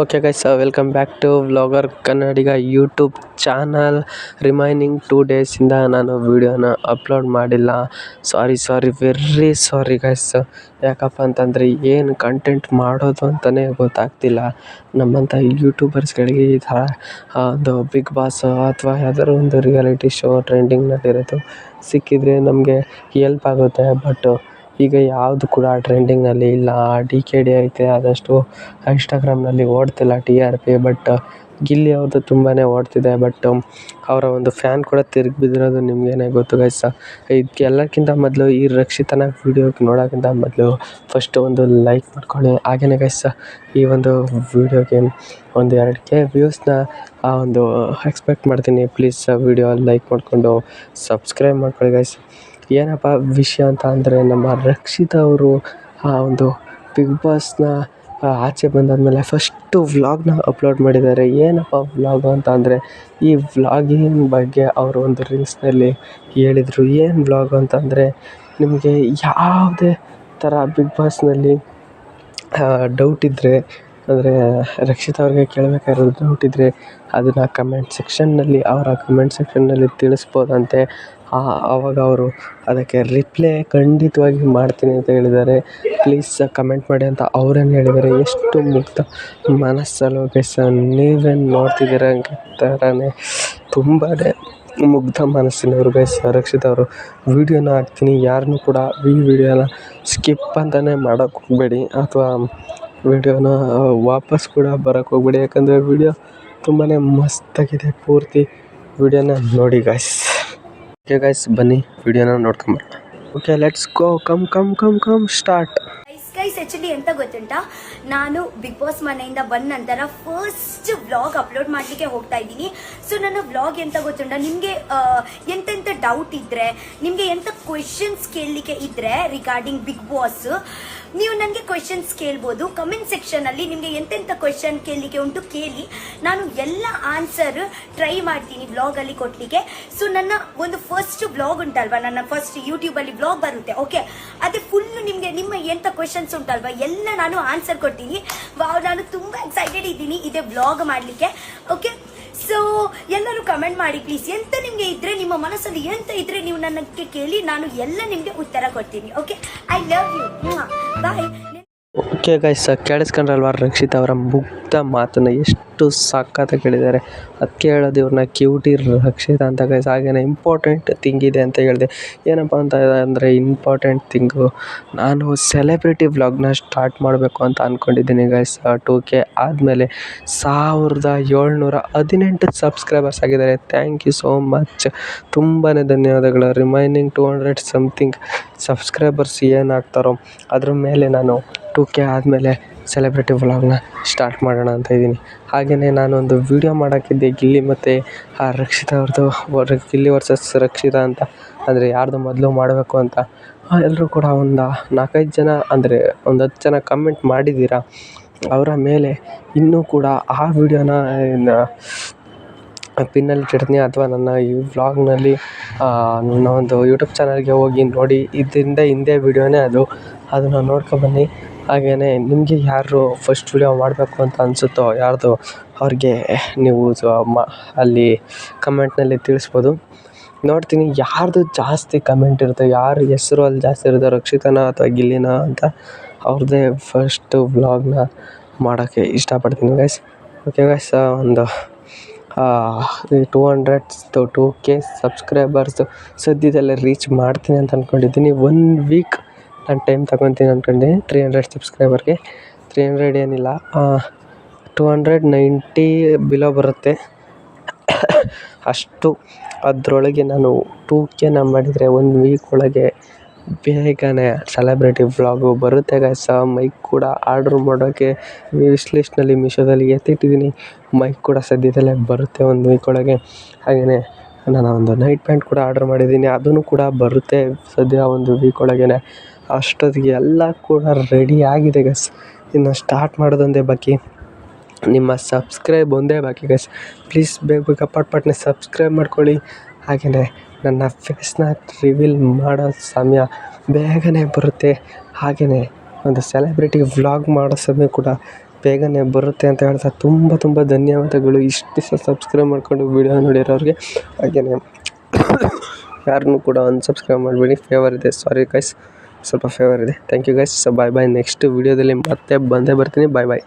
Okay guys welcome back to vlogger Kannadiga YouTube channel remaining two ಡೇಸಿಂದ ನಾನು ವೀಡಿಯೋನ upload ಮಾಡಿಲ್ಲ. ಸಾರಿ sorry very sorry guys ಯಾಕಪ್ಪ ಅಂತಂದರೆ ಏನು ಕಂಟೆಂಟ್ ಮಾಡೋದು ಅಂತಲೇ ಗೊತ್ತಾಗ್ತಿಲ್ಲ. ನಮ್ಮಂಥ ಯೂಟ್ಯೂಬರ್ಸ್ಗಳಿಗೆ ಈ ಥರ ಒಂದು ಬಿಗ್ ಬಾಸ್ ಅಥವಾ ಯಾವ್ದಾದ್ರು ಒಂದು ರಿಯಾಲಿಟಿ ಶೋ ಟ್ರೆಂಡಿಂಗ್ನಲ್ಲಿರೋದು ಸಿಕ್ಕಿದರೆ ನಮಗೆ ಹೆಲ್ಪ್ ಆಗುತ್ತೆ. ಬಟ್ ಈಗ ಯಾವುದು ಕೂಡ ಟ್ರೆಂಡಿಂಗ್ನಲ್ಲಿ ಇಲ್ಲ. ಡಿ ಕೆ ಡಿ ಐತೆ, ಆದಷ್ಟು ಇನ್ಸ್ಟಾಗ್ರಾಮ್ನಲ್ಲಿ ಓಡ್ತಿಲ್ಲ T R P but Gilli ಅವ್ರದ್ದು ತುಂಬಾ ಓಡ್ತಿದೆ. ಬಟ್ ಅವರ ಒಂದು ಫ್ಯಾನ್ ಕೂಡ ತಿರುಗಿ ಬಿದ್ದಿರೋದು ನಿಮಗೇನೆ ಗೊತ್ತು ಗೈಸ್ ಇದಕ್ಕೆಲ್ಲಕ್ಕಿಂತ ಮೊದಲು ಈ ರಕ್ಷಿತನ ವೀಡಿಯೋ ನೋಡೋಕ್ಕಿಂತ ಮೊದಲು ಫಸ್ಟ್ ಒಂದು ಲೈಕ್ ಮಾಡ್ಕೊಳ್ಳಿ. ಹಾಗೆಯೇ ಗೈಸ್ ಈ ಒಂದು ವೀಡಿಯೋಗೆ ಒಂದು ಎರಡು ಕೆ ವ್ಯೂಸ್ನ ಆ ಒಂದು ಎಕ್ಸ್ಪೆಕ್ಟ್ ಮಾಡ್ತೀನಿ. ಪ್ಲೀಸ್ ವೀಡಿಯೋ ಲೈಕ್ ಮಾಡಿಕೊಂಡು ಸಬ್ಸ್ಕ್ರೈಬ್ ಮಾಡ್ಕೊಳ್ಳಿ ಗೈಸ್ ಏನಪ್ಪ ವಿಷಯ ಅಂತ ಅಂದರೆ ನಮ್ಮ ರಕ್ಷಿತ್ ಅವರು ಆ ಒಂದು ಬಿಗ್ ಬಾಸ್ನ ಆಚೆ ಬಂದಾದಮೇಲೆ ಫಸ್ಟು ವ್ಲಾಗ್ನ ಅಪ್ಲೋಡ್ ಮಾಡಿದ್ದಾರೆ. ಏನಪ್ಪ ವ್ಲಾಗು ಅಂತ ಅಂದರೆ ಈ ವ್ಲಾಗಿಂಗ್ ಬಗ್ಗೆ ಅವರು ಒಂದು ರೀಲ್ಸ್ನಲ್ಲಿ ಹೇಳಿದರು. ಏನು ವ್ಲಾಗು ಅಂತಂದರೆ ನಿಮಗೆ ಯಾವುದೇ ಥರ ಬಿಗ್ ಬಾಸ್ನಲ್ಲಿ ಡೌಟ್ ಇದ್ದರೆ ಅಂದರೆ ರಕ್ಷಿತ್ ಅವ್ರಿಗೆ ಕೇಳಬೇಕಾಗಿರೋದು ಡೌಟ್ ಇದ್ದರೆ ಅದನ್ನು ಕಮೆಂಟ್ ಸೆಕ್ಷನ್ನಲ್ಲಿ ಅವರ ಕಮೆಂಟ್ ಸೆಕ್ಷನ್ನಲ್ಲಿ ತಿಳಿಸ್ಬೋದಂತೆ. ಆವಾಗ ಅವರು ಅದಕ್ಕೆ ರಿಪ್ಲೈ ಖಂಡಿತವಾಗಿ ಮಾಡ್ತೀನಿ ಅಂತ ಹೇಳಿದ್ದಾರೆ. ಪ್ಲೀಸ್ ಕಮೆಂಟ್ ಮಾಡಿ ಅಂತ ಅವರೇನು ಹೇಳಿದ್ದಾರೆ. ಎಷ್ಟು ಮುಗ್ಧ ಮನಸ್ಸಲ್ಲೋ ಸರ್, ನೀವೇನು ನೋಡ್ತಿದ್ದೀರ ಥರನೇ ತುಂಬಾ ಮುಗ್ಧ ಮನಸ್ಸಿನವರು ಗೈಸ್ ರಕ್ಷಿತ್ ಅವರು. ವೀಡಿಯೋನ ಹಾಕ್ತೀನಿ. ಯಾರನ್ನೂ ಕೂಡ ಈ ವಿಡಿಯೋನ ಸ್ಕಿಪ್ ಅಂತಲೇ ಮಾಡೋಕ್ಕೆ ಹೋಗಬೇಡಿ. ಅಥವಾ ವೀಡಿಯೋನ ವಾಪಸ್ ಕೂಡ ಬರೋಕ್ಕೆ ಹೋಗ್ಬೇಡಿ. ಯಾಕಂದರೆ ವೀಡಿಯೋ ತುಂಬಾ ಮಸ್ತಾಗಿದೆ. ಪೂರ್ತಿ ವೀಡಿಯೋನ ನೋಡಿ ಗಾಯ್ಸ್ ಓಕೆ ಗಾಯ್ಸ್ ಬನ್ನಿ. ವೀಡಿಯೋನ ನೋಡ್ಕೊಂಬರೋಣ. Okay let's go come come come come start guys actually ಎಂತ ಗೊತ್ತುಂಟಾ? ನಾನು ಬಿಗ್ ಬಾಸ್ ಮನೆಯಿಂದ ಬಂದ ನಂತರ ಫಸ್ಟ್ ವ್ಲಾಗ್ ಅಪ್ಲೋಡ್ ಮಾಡಲಿಕ್ಕೆ ಹೋಗ್ತಾ ಇದ್ದೀನಿ. ಸೊ ನನ್ನ ವ್ಲಾಗ್ ಎಂತ ಗೊತ್ತುಂಟಾ? ನಿಮಗೆ ಎಂತೆಂಥ ಡೌಟ್ ಇದ್ದರೆ ನಿಮಗೆ ಎಂಥ ಕ್ವೆಶನ್ಸ್ ಕೇಳಲಿಕ್ಕೆ ಇದ್ದರೆ ರಿಗಾರ್ಡಿಂಗ್ ಬಿಗ್ ಬಾಸ್ ನೀವು ನನಗೆ ಕ್ವೆಶನ್ಸ್ ಕೇಳ್ಬೋದು. ಕಮೆಂಟ್ ಸೆಕ್ಷನಲ್ಲಿ ನಿಮಗೆ ಎಂತೆಂಥ ಕ್ವೆಶನ್ ಕೇಳಲಿಕ್ಕೆ ಉಂಟು ಕೇಳಿ. ನಾನು ಎಲ್ಲ ಆನ್ಸರ್ ಟ್ರೈ ಮಾಡ್ತೀನಿ ವ್ಲಾಗಲ್ಲಿ ಕೊಡಲಿಕ್ಕೆ ಸೊ ನನ್ನ ಒಂದು ಫಸ್ಟ್ ಬ್ಲಾಗ್ ಉಂಟಲ್ವಾ? ನನ್ನ ಫಸ್ಟ್ ಯೂಟ್ಯೂಬಲ್ಲಿ ಬ್ಲಾಗ್ ಬರುತ್ತೆ ಓಕೆ ಅದೇ ಫುಲ್ ನಿಮಗೆ ನಿಮ್ಮ ಎಂಥ ಕ್ವೆಶನ್ಸ್ ಉಂಟಲ್ವಾ? ಎಲ್ಲ ನಾನು ಆನ್ಸರ್ ಕೊಡ್ತೀನಿ. ವಾವ್ ನಾನು ತುಂಬ ಎಕ್ಸೈಟೆಡ್ ಇದ್ದೀನಿ ಇದೇ ಬ್ಲಾಗ್ ಮಾಡಲಿಕ್ಕೆ ಓಕೆ ಸೊ ಎಲ್ಲರೂ ಕಮೆಂಟ್ ಮಾಡಿ ಪ್ಲೀಸ್ ಎಂತ ನಿಮಗೆ ಇದ್ರೆ, ನಿಮ್ಮ ಮನಸ್ಸಲ್ಲಿ ಎಂತ ಇದ್ರೆ ನೀವು ನನ್ನ ಕೇಳಿ, ನಾನು ಎಲ್ಲ ನಿಮಗೆ ಉತ್ತರ ಕೊಡ್ತೀನಿ okay I love you bye okay guys ಕೇಳಿಸ್ಕೊಂಡ್ರಲ್ವ Rakshit ಅವರ ಮುಗ್ಧ ಮಾತನ್ನು ಎಷ್ಟು ಸಖತ್ತಾಗಿ ಹೇಳಿದ್ದಾರೆ ಅದು ಹೇಳೋದು ಇವ್ರನ್ನ ಕ್ಯೂಟಿ ರಕ್ಷಿತ ಅಂತ ಗೈಸ್ ಹಾಗೇನೆ ಇಂಪಾರ್ಟೆಂಟ್ ಥಿಂಗ್ ಇದೆ ಅಂತ ಹೇಳಿದೆ. ಏನಪ್ಪ ಅಂತ ಅಂದರೆ ಇಂಪಾರ್ಟೆಂಟ್ ಥಿಂಗು ನಾನು ಸೆಲೆಬ್ರಿಟಿ ವ್ಲಾಗ್ನ ಸ್ಟಾರ್ಟ್ ಮಾಡಬೇಕು ಅಂತ ಅಂದ್ಕೊಂಡಿದ್ದೀನಿ ಗೈಸ್ ಟು ಕೆ ಆದಮೇಲೆ ಸಾವಿರದ ಏಳ್ನೂರ ಹದಿನೆಂಟು ಸಬ್ಸ್ಕ್ರೈಬರ್ಸ್ ಆಗಿದ್ದಾರೆ. ಥ್ಯಾಂಕ್ ಯು ಸೋ ಮಚ್ ತುಂಬಾ ಧನ್ಯವಾದಗಳು. Remaining two hundred something subscribers ಏನಾಗ್ತಾರೋ ಅದ್ರ ಮೇಲೆ ನಾನು ಟೂ ಕೆ ಆದಮೇಲೆ ಸೆಲೆಬ್ರಿಟಿ ವ್ಲಾಗ್ನ ಸ್ಟಾರ್ಟ್ ಮಾಡೋಣ ಅಂತ ಇದ್ದೀನಿ. ಹಾಗೆಯೇ ನಾನೊಂದು ವೀಡಿಯೋ ಮಾಡೋಕ್ಕಿದ್ದೆ, ಗಿಲ್ಲಿ ಮತ್ತು, ಆ ರಕ್ಷಿತ ಅವ್ರದ್ದು ವರ್ ಗಿಲ್ಲಿ ವರ್ಸಸ್ ರಕ್ಷಿತಾ ಅಂತ. ಅಂದರೆ ಯಾರ್ದು ಮೊದಲು ಮಾಡಬೇಕು ಅಂತ. ಎಲ್ಲರೂ ಕೂಡ ಒಂದು ನಾಲ್ಕೈದು ಜನ, ಅಂದರೆ ಒಂದು ಹತ್ತು ಜನ ಕಮೆಂಟ್ ಮಾಡಿದ್ದೀರ? ಅವರ ಮೇಲೆ ಇನ್ನೂ ಕೂಡ ಆ ವೀಡಿಯೋನ ಪಿನ್ನಲ್ಲಿ ಇಟ್ಟಿರ್ತೀನಿ ಅಥವಾ ನನ್ನ ಈ ವ್ಲಾಗ್ನಲ್ಲಿ ನನ್ನ ಒಂದು ಯೂಟ್ಯೂಬ್ ಚಾನಲ್ಗೆ ಹೋಗಿ ನೋಡಿ. ಇದರಿಂದ ಹಿಂದೆ ವೀಡಿಯೋನೇ ಅದು. ಅದನ್ನು ನೋಡ್ಕೊಬನ್ನಿ ಹಾಗೆಯೇ ನಿಮಗೆ ಯಾರು ಫಸ್ಟ್ ವೀಡಿಯೋ ಮಾಡಬೇಕು ಅಂತ ಅನಿಸುತ್ತೋ ಯಾರದ್ದೋ ಅವ್ರಿಗೆ ನೀವು ಅಲ್ಲಿ ಕಮೆಂಟ್ನಲ್ಲಿ ತಿಳಿಸ್ಬೋದು. ನೋಡ್ತೀನಿ ಯಾರ್ದು ಜಾಸ್ತಿ ಕಮೆಂಟ್ ಇರುತ್ತೆ, ಯಾರ ಹೆಸ್ರು ಅಲ್ಲಿ ಜಾಸ್ತಿ ಇರುತ್ತೋ, ರಕ್ಷಿತನ ಅಥವಾ ಗಿಲ್ಲಿನ ಅಂತ ಅವ್ರದ್ದೇ ಫಸ್ಟು ವ್ಲಾಗ್ನ ಮಾಡೋಕ್ಕೆ ಇಷ್ಟಪಡ್ತೀನಿ ಗೈಸ್ ಓಕೆ ಗೈಸ್ ಒಂದು ಟೂ ಹಂಡ್ರೆಡ್ಸ್ದು ಟೂ ಕೆ ಸಬ್ಸ್ಕ್ರೈಬರ್ಸು ಸದ್ಯದಲ್ಲೇ ರೀಚ್ ಮಾಡ್ತೀನಿ ಅಂತ ಅಂದ್ಕೊಂಡಿದ್ದೀನಿ ಒನ್ ವೀಕ್ ನಾನು ಟೈಮ್ ತಗೊತೀನಿ ಅಂದ್ಕೊಂಡೆ ತ್ರೀ ಹಂಡ್ರೆಡ್ ಸಬ್ಸ್ಕ್ರೈಬರ್ಗೆ ತ್ರೀ ಹಂಡ್ರೆಡ್ ಏನಿಲ್ಲ ಟೂ ಹಂಡ್ರೆಡ್ ನೈಂಟಿ ಬಿಲೋ ಬರುತ್ತೆ. ಅಷ್ಟು ಅದರೊಳಗೆ ನಾನು ಟೂ ಕೆನ ಮಾಡಿದರೆ ಒಂದು ವೀಕ್ ಒಳಗೆ ಬೇಗನೆ ಸೆಲೆಬ್ರಿಟಿ ವ್ಲಾಗು ಬರುತ್ತೆ ಗೈಸ್ ಮೈಕ್ ಕೂಡ ಆರ್ಡ್ರ್ ಮಾಡೋಕ್ಕೆ ವಿಶ್ ಲಿಸ್ಟ್ನಲ್ಲಿ ಮೀಶೋದಲ್ಲಿ ಎತ್ತಿಟ್ಟಿದ್ದೀನಿ. ಮೈಕ್ ಕೂಡ ಸದ್ಯದಲ್ಲೇ ಬರುತ್ತೆ ಒಂದು ವೀಕ್ ಒಳಗೆ. ಹಾಗೆಯೇ ನಾನು ಒಂದು ನೈಟ್ ಪ್ಯಾಂಟ್ ಕೂಡ ಆರ್ಡ್ರ್ ಮಾಡಿದ್ದೀನಿ. ಅದೂ ಕೂಡ ಬರುತ್ತೆ ಸದ್ಯ ಒಂದು ವೀಕ್ ಒಳಗೇ ಅಷ್ಟೊತ್ತಿಗೆ ಎಲ್ಲ ಕೂಡ ರೆಡಿ ಆಗಿದೆ ಗೈಸ್ ಇನ್ನು ಸ್ಟಾರ್ಟ್ ಮಾಡೋದೊಂದೇ ಬಾಕಿ ನಿಮ್ಮ ಸಬ್ಸ್ಕ್ರೈಬ್ ಒಂದೇ ಬಾಕಿ ಗೈಸ್ ಪ್ಲೀಸ್ ಬೇಗ ಬೇಗ ಪಟ್ ಪಟ್ನೆ ಸಬ್ಸ್ಕ್ರೈಬ್ ಮಾಡ್ಕೊಳ್ಳಿ. ಹಾಗೆಯೇ ನನ್ನ ಫೇಸ್ನ ರಿವೀಲ್ ಮಾಡೋ ಸಮಯ ಬೇಗನೆ ಬರುತ್ತೆ. ಹಾಗೆಯೇ ಒಂದು ಸೆಲೆಬ್ರಿಟಿ ವ್ಲಾಗ್ ಮಾಡೋ ಸಮಯ ಕೂಡ ಬೇಗನೆ ಬರುತ್ತೆ ಅಂತ ಹೇಳ್ತಾ ತುಂಬ ತುಂಬ ಧನ್ಯವಾದಗಳು. ಇಷ್ಟು ದಿವಸ ಸಬ್ಸ್ಕ್ರೈಬ್ ಮಾಡಿಕೊಂಡು ವಿಡಿಯೋ ನೋಡಿರೋರಿಗೆ. ಹಾಗೆಯೇ ಯಾರನ್ನೂ ಕೂಡ ಅನ್ಸಬ್ಸ್ಕ್ರೈಬ್ ಮಾಡಬೇಡಿ. ಫೇವರ್ ಇದೆ. ಸಾರಿ ಗೈಸ್ ಸ್ವಲ್ಪ ಫೇವರ್ ಇದೆ. Thank you guys so bye bye next ವೀಡಿಯೋದಲ್ಲಿ ಮತ್ತೆ ಬಂದೇ ಬರ್ತೀನಿ. ಬಾಯ್ ಬಾಯ್